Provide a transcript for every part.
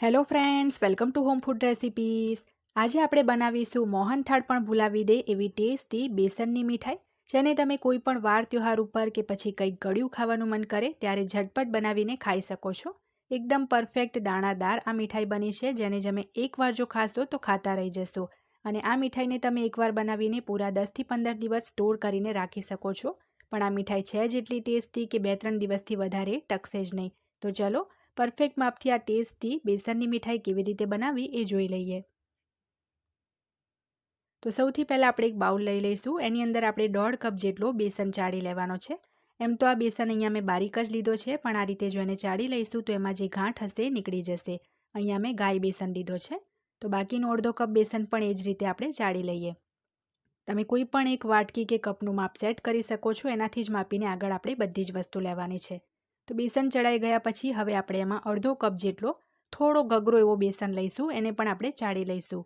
Hello friends welcome to home food recipes આજે આપણે બનાવીશું મોહનથાળ પણ ભૂલાવી દે એવી ટેસ્ટી બેસનની મીઠાઈ, જેને તમે કોઈ પણ વાર તહેવાર ઉપર કે પછી કંઈક ગળ્યું ખાવાનું મન કરે ત્યારે ઝટપટ બનાવીને ખાઈ શકો છો. એકદમ પરફેક્ટ દાણાદાર આ મીઠાઈ બની છે, જેને તમે એકવાર જો ખાશો તો ખાતા રહી જશો. અને આ મીઠાઈને તમે એકવાર બનાવીને પૂરા દસથી પંદર દિવસ સ્ટોર કરીને રાખી શકો છો. પણ આ મીઠાઈ છે જ એટલી ટેસ્ટી કે બે ત્રણ દિવસથી વધારે ટકશે જ નહીં. તો ચલો પરફેક્ટ માપથી આ ટેસ્ટી બેસનની મીઠાઈ કેવી રીતે બનાવી એ જોઈ લઈએ. તો સૌથી પહેલાં આપણે એક બાઉલ લઈ લઈશું. એની અંદર આપણે દોઢ કપ જેટલો બેસન ચાળી લેવાનો છે. એમ તો આ બેસન અહીંયા મેં બારીક જ લીધો છે, પણ આ રીતે જો એને ચાળી લઈશું તો એમાં જે ગાંઠ હશે નીકળી જશે. અહીંયા મેં ગાય બેસન લીધો છે. તો બાકીનો અડધો કપ બેસન પણ એ જ રીતે આપણે ચાળી લઈએ. તમે કોઈ પણ એક વાટકી કે કપનું માપ સેટ કરી શકો છો. એનાથી જ માપીને આગળ આપણે બધી જ વસ્તુ લેવાની છે. તો બેસન ચડાઈ ગયા પછી હવે આપણે એમાં અડધો કપ જેટલો થોડો ગગરો એવો બેસન લઈશું, એને પણ આપણે ચાળી લઈશું.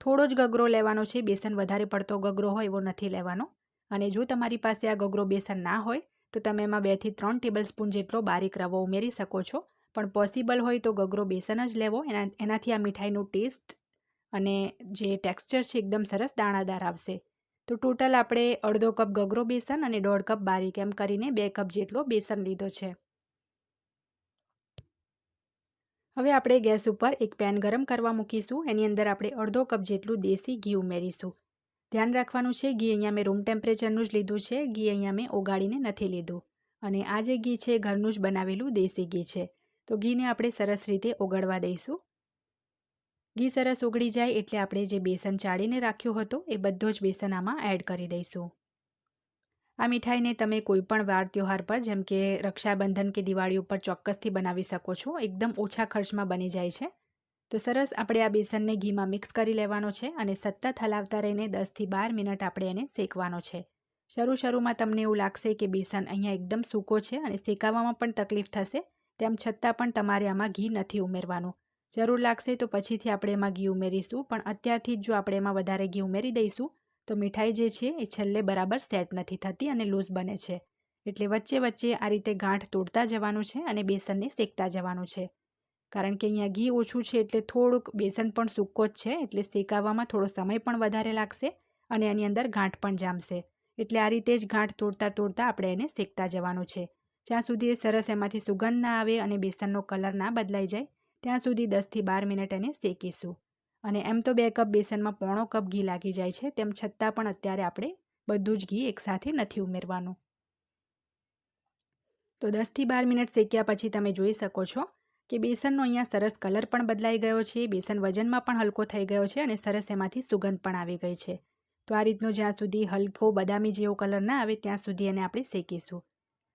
થોડો જ ગગરો લેવાનો છે, બેસન વધારે પડતો ગગરો હોય એવો નથી લેવાનો. અને જો તમારી પાસે આ ગગરો બેસન ના હોય, તો તમે એમાં બેથી ત્રણ ટેબલ સ્પૂન જેટલો બારીક રવો ઉમેરી શકો છો. પણ પોસિબલ હોય તો ગગરો બેસન જ લેવો, એના, એનાથી આ મીઠાઈનું ટેસ્ટ અને જે ટેક્સચર છે એકદમ સરસ દાણાદાર આવશે. તો ટોટલ આપણે અડધો કપ ગગરો બેસન અને દોઢ કપ બારીક એમ કરીને બે કપ જેટલો બેસન લીધો છે. હવે આપણે ગેસ ઉપર એક પેન ગરમ કરવા મૂકીશું. એની અંદર આપણે અડધો કપ જેટલું દેશી ઘી ઉમેરીશું. ધ્યાન રાખવાનું છે, ઘી અહીંયા મેં રૂમ ટેમ્પરેચરનું જ લીધું છે. ઘી અહીંયા મેં ઓગાળીને નથી લીધું. અને આ જે ઘી છે, ઘરનું જ બનાવેલું દેશી ઘી છે. તો ઘીને આપણે સરસ રીતે ઓગળવા દઈશું. ઘી સરસ ઓગળી જાય એટલે આપણે જે બેસન ચાળીને રાખ્યું હતું, એ બધો જ બેસન આમાં એડ કરી દઈશું. આ મીઠાઈને તમે કોઈ પણ વાર તહેવાર પર, જેમ કે રક્ષાબંધન કે દિવાળી ઉપર ચોક્કસથી બનાવી શકો છો. એકદમ ઓછા ખર્ચમાં બની જાય છે. તો સરસ આપણે આ બેસનને ઘીમાં મિક્સ કરી લેવાનો છે અને સતત હલાવતા રહીને દસથી બાર મિનિટ આપણે એને શેકવાનો છે. શરૂ શરૂમાં તમને એવું લાગશે કે બેસન અહીંયા એકદમ સૂકો છે અને શેકાવામાં પણ તકલીફ થશે, તેમ છતાં પણ તમારે આમાં ઘી નથી ઉમેરવાનું. જરૂર લાગશે તો પછીથી આપણે એમાં ઘી ઉમેરીશું, પણ અત્યારથી જ જો આપણે એમાં વધારે ઘી ઉમેરી દઈશું તો મીઠાઈ જે છે એ છેલ્લે બરાબર સેટ નથી થતી અને લૂઝ બને છે. એટલે વચ્ચે વચ્ચે આ રીતે ગાંઠ તોડતા જવાનું છે અને બેસનને શેકતા જવાનું છે. કારણ કે અહીંયા ઘી ઓછું છે એટલે થોડુંક બેસન પણ સૂકો જ છે, એટલે શેકાવામાં થોડો સમય પણ વધારે લાગશે અને એની અંદર ગાંઠ પણ જામશે. એટલે આ રીતે જ ગાંઠ તોડતા તોડતા આપણે એને શેકતા જવાનું છે. જ્યાં સુધી એ સરસ એમાંથી સુગંધ ના આવે અને બેસનનો કલર ના બદલાઈ જાય, ત્યાં સુધી દસથી બાર મિનિટ એને શેકીશું. અને એમ તો બે કપ બેસનમાં પોણો કપ ઘી લાગી જાય છે, તેમ છતાં પણ અત્યારે આપણે બધું જ ઘી એકસાથે નથી ઉમેરવાનું. તો દસથી બાર મિનિટ શેક્યા પછી તમે જોઈ શકો છો કે બેસનનો અહીંયા સરસ કલર પણ બદલાઈ ગયો છે, બેસન વજનમાં પણ હલકો થઈ ગયો છે અને સરસ એમાંથી સુગંધ પણ આવી ગઈ છે. તો આ રીતનો જ્યાં સુધી હલકો બદામી જેવો કલર ના આવે ત્યાં સુધી એને આપણે શેકીશું.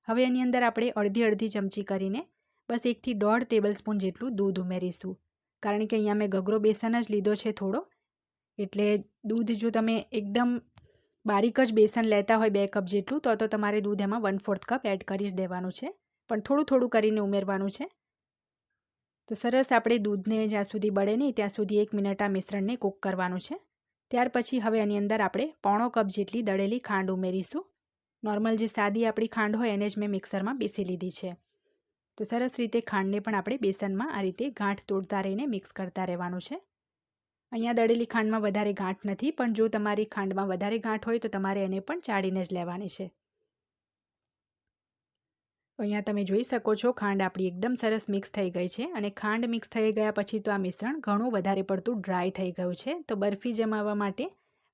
હવે એની અંદર આપણે અડધી અડધી ચમચી કરીને બસ એકથી દોઢ ટેબલ સ્પૂન જેટલું દૂધ ઉમેરીશું. કારણ કે અહીંયા મેં ગગરો બેસન જ લીધો છે થોડો. એટલે દૂધ જો તમે એકદમ બારીક જ બેસન લેતા હોય બે કપ જેટલું, તો તો તમારે દૂધ એમાં વન ફોર્થ કપ એડ કરી જ દેવાનું છે. પણ થોડું થોડું કરીને ઉમેરવાનું છે. તો સરસ આપણે દૂધને જ્યાં સુધી બળે નહીં, ત્યાં સુધી એક મિનિટ આ મિશ્રણને કૂક કરવાનું છે. ત્યાર પછી હવે એની અંદર આપણે પોણો કપ જેટલી દળેલી ખાંડ ઉમેરીશું. નોર્મલ જે સાદી આપણી ખાંડ હોય એને જ મેં મિક્સરમાં પીસી લીધી છે. તો સરસ રીતે ખાંડને પણ આપણે બેસનમાં આ રીતે ગાંઠ તોડતા રહીને મિક્સ કરતા રહેવાનું છે. અહીંયા દળેલી ખાંડમાં વધારે ગાંઠ નથી, પણ જો તમારી ખાંડમાં વધારે ગાંઠ હોય તો તમારે એને પણ ચાળીને જ લેવાની છે. અહીંયા તમે જોઈ શકો છો ખાંડ આપણી એકદમ સરસ મિક્સ થઈ ગઈ છે અને ખાંડ મિક્સ થઈ ગયા પછી તો આ મિશ્રણ ઘણું વધારે પડતું ડ્રાય થઈ ગયું છે. તો બરફી જમાવવા માટે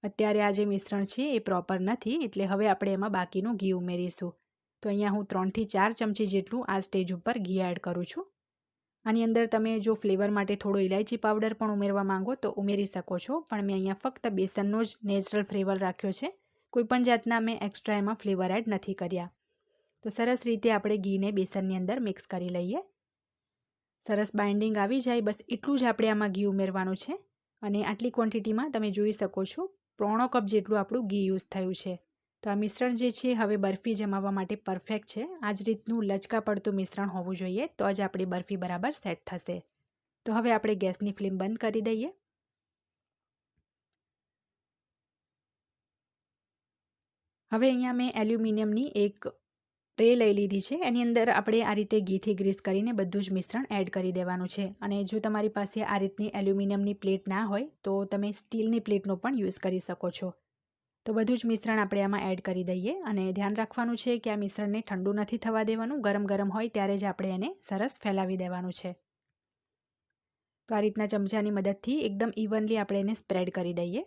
અત્યારે આ જે મિશ્રણ છે એ પ્રોપર નથી, એટલે હવે આપણે એમાં બાકીનું ઘી ઉમેરીશું. તો અહીંયા હું ત્રણથી ચાર ચમચી જેટલું આ સ્ટેજ ઉપર ઘી એડ કરું છું. આની અંદર તમે જો ફ્લેવર માટે થોડો ઇલાયચી પાવડર પણ ઉમેરવા માંગો તો ઉમેરી શકો છો, પણ મેં અહીંયા ફક્ત બેસનનો જ નેચરલ ફ્લેવર રાખ્યો છે. કોઈપણ જાતના મેં એક્સ્ટ્રા એમાં ફ્લેવર એડ નથી કર્યા. તો સરસ રીતે આપણે ઘીને બેસનની અંદર મિક્સ કરી લઈએ. સરસ બાઇન્ડિંગ આવી જાય, બસ એટલું જ આપણે આમાં ઘી ઉમેરવાનું છે. અને આટલી ક્વોન્ટિટીમાં તમે જોઈ શકો છો, પોણો કપ જેટલું આપણું ઘી યુઝ થયું છે. તો આ મિશ્રણ જે છે, હવે બરફી જમાવવા માટે પરફેક્ટ છે. આ જ રીતનું લચકા પડતું મિશ્રણ હોવું જોઈએ, તો જ આપણી બરફી બરાબર સેટ થશે. તો હવે આપણે ગેસની ફ્લેમ બંધ કરી દઈએ. હવે અહીંયા મેં એલ્યુમિનિયમની એક ટ્રે લઈ લીધી છે. એની અંદર આપણે આ રીતે ઘીથી ગ્રીસ કરીને બધું જ મિશ્રણ એડ કરી દેવાનું છે. અને જો તમારી પાસે આ રીતની એલ્યુમિનિયમની પ્લેટ ના હોય, તો તમે સ્ટીલની પ્લેટનો પણ યુઝ કરી શકો છો. તો બધું જ મિશ્રણ આપણે આમાં એડ કરી દઈએ અને ધ્યાન રાખવાનું છે કે આ મિશ્રણને ઠંડુ નથી થવા દેવાનું. ગરમ ગરમ હોય ત્યારે જ આપણે એને સરસ ફેલાવી દેવાનું છે. તો આ રીતના ચમચાની મદદથી એકદમ ઇવનલી આપણે એને સ્પ્રેડ કરી દઈએ.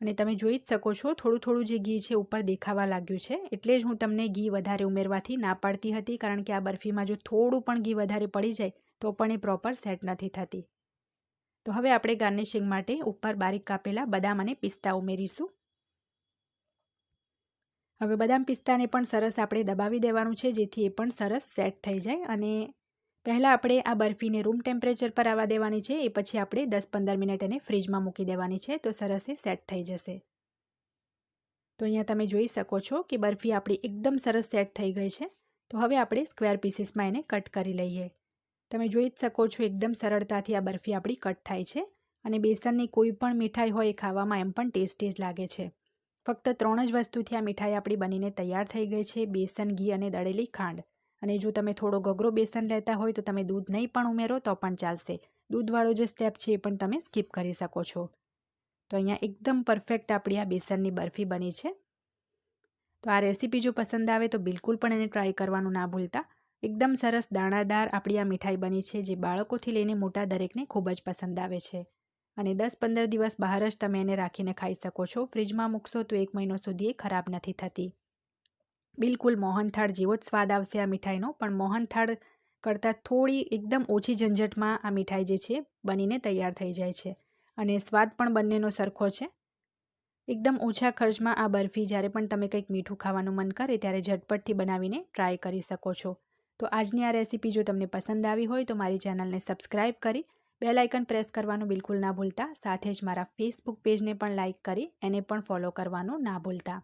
અને તમે જોઈ જ શકો છો થોડું થોડું જે ઘી છે ઉપર દેખાવા લાગ્યું છે. એટલે જ હું તમને ઘી વધારે ઉમેરવાથી ના પાડતી હતી, કારણ કે આ બરફીમાં જો થોડું પણ ઘી વધારે પડી જાય, તો પણ એ પ્રોપર સેટ નથી થતી. તો હવે આપણે ગાર્નિશિંગ માટે ઉપર બારીક કાપેલા બદામ અને પિસ્તા ઉમેરીશું. હવે બદામ પિસ્તાને પણ સરસ આપણે દબાવી દેવાનું છે, જેથી એ પણ સરસ સેટ થઈ જાય. અને પહેલાં આપણે આ બરફીને રૂમ ટેમ્પરેચર પર આવવા દેવાની છે, એ પછી આપણે દસ પંદર મિનિટ એને ફ્રીજમાં મૂકી દેવાની છે, તો સરસ એ સેટ થઈ જશે. તો અહીંયા તમે જોઈ શકો છો કે બરફી આપણી એકદમ સરસ સેટ થઈ ગઈ છે. તો હવે આપણે સ્ક્વેર પીસીસમાં એને કટ કરી લઈએ. તમે જોઈ જ શકો છો એકદમ સરળતાથી આ બરફી આપણી કટ થાય છે. અને બેસનની કોઈ પણ મીઠાઈ હોય એ ખાવામાં એમ પણ ટેસ્ટી જ લાગે છે. ફક્ત ત્રણ જ વસ્તુથી આ મીઠાઈ આપણી બનીને તૈયાર થઈ ગઈ છે, બેસન, ઘી અને દળેલી ખાંડ. અને જો તમે થોડો ગગરો બેસન લેતા હોય તો તમે દૂધ નહીં પણ ઉમેરો, તો પણ ચાલશે. દૂધવાળો જે સ્ટેપ છે એ પણ તમે સ્કીપ કરી શકો છો. તો અહીંયા એકદમ પરફેક્ટ આપણી આ બેસનની બરફી બની છે. તો આ રેસીપી જો પસંદ આવે તો બિલકુલ પણ એને ટ્રાય કરવાનું ના ભૂલતા. એકદમ સરસ દાણાદાર આપણી આ મીઠાઈ બની છે, જે બાળકોથી લઈને મોટા દરેકને ખૂબ જ પસંદ આવે છે. અને દસ પંદર દિવસ બહાર જ તમે એને રાખીને ખાઈ શકો છો. ફ્રીજમાં મૂકશો તો એક મહિનો સુધી એ ખરાબ નથી થતી. બિલકુલ મોહનથાળ જેવો જ સ્વાદ આવશે આ મીઠાઈનો, પણ મોહનથાળ કરતાં થોડી એકદમ ઓછી ઝંઝટમાં આ મીઠાઈ જે છે બનીને તૈયાર થઈ જાય છે. અને સ્વાદ પણ બંનેનો સરખો છે. એકદમ ઓછા ખર્ચમાં આ બરફી જ્યારે પણ તમે કંઈક મીઠું ખાવાનું મન કરે ત્યારે ઝટપટથી બનાવીને ટ્રાય કરી શકો છો. તો આજની આ રેસીપી જો તમને પસંદ આવી હોય તો મારી ચેનલને સબસ્ક્રાઈબ કરી બે લાઇકન પ્રેસ કરવાનું બિલકુલ ના ભૂલતા. સાથે જ મારા ફેસબુક પેજને પણ લાઇક કરી, એને પણ ફોલો કરવાનું ના ભૂલતા.